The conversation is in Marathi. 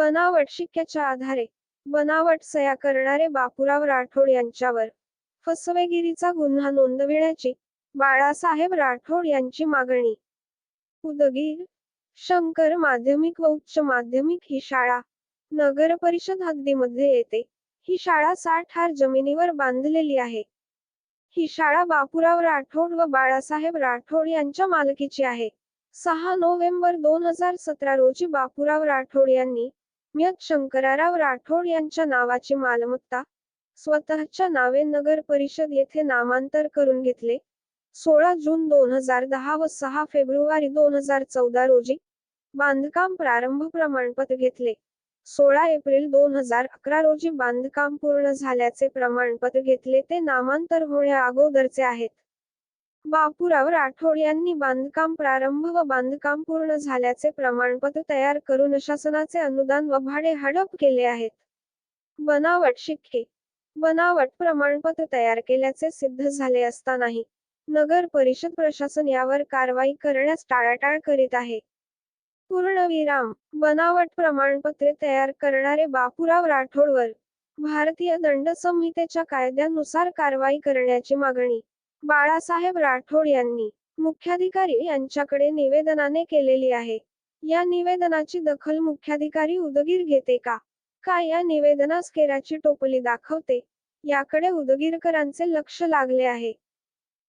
बनावट शिक्क्याच्या आधारे. बनावट सया करणारे बापूराव राठोड यांच्यावर. फसवेगिरीचा गुन्हा नोंदविण्याची बाळासाहेब राठोड यांची मागणी. उदगीर शंकर माध्यमिक व उच्च माध्यमिक ही शाळा नगर परिषद हद्दीमध्ये येते. ही शाळा साठ हार जमिनीवर बांधलेली आहे. ही शाळा बापूराव राठोड व बाळासाहेब राठोड यांच्या मालकीची आहे. सहा नोव्हेंबर दोन हजार सतरा रोजी बापूराव राठोड यांनी शंकराराव राठोड यांच्या नावाची मालमत्ता स्वतःच्या नावे नगर परिषद येथे नामांतर करून घेतले. सोळा जून दोन हजार दहा व सहा फेब्रुवारी दोन हजार चौदा रोजी बांधकाम प्रारंभ प्रमाणपत्र घेतले. सोळा एप्रिल दोन हजार अकरा रोजी बांधकाम पूर्ण झाल्याचे प्रमाणपत्र घेतले. ते नामांतर होण्या अगोदरचे आहेत. बापूराव राठोड यांनी बांधकाम प्रारंभ व बांधकाम पूर्ण झाल्याचे प्रमाणपत्र तयार करून शासनाचे अनुदान व भाडे हडप केले आहेत. बनावट शिक्के. बनावट प्रमाणपत्र तयार केल्याचे सिद्ध झाले असतानाही नगर परिषद प्रशासन यावर कारवाई करण्यास टाळाटाळ करीत आहे. पूर्णविराम. बनावट प्रमाणपत्रे तयार करणारे बापूराव राठोडवर भारतीय दंड संहितेच्या कायद्यानुसार कारवाई करण्याची मागणी बाळासाहेब राठोड यांनी मुख्याधिकारी यांच्याकडे निवेदनाने केलेली आहे. या निवेदनाची दखल मुख्याधिकारी उदगीर घेते का? का या निवेदनास केराची टोपली दाखवते? याकडे उदगीरकरांचे लक्ष लागले आहे.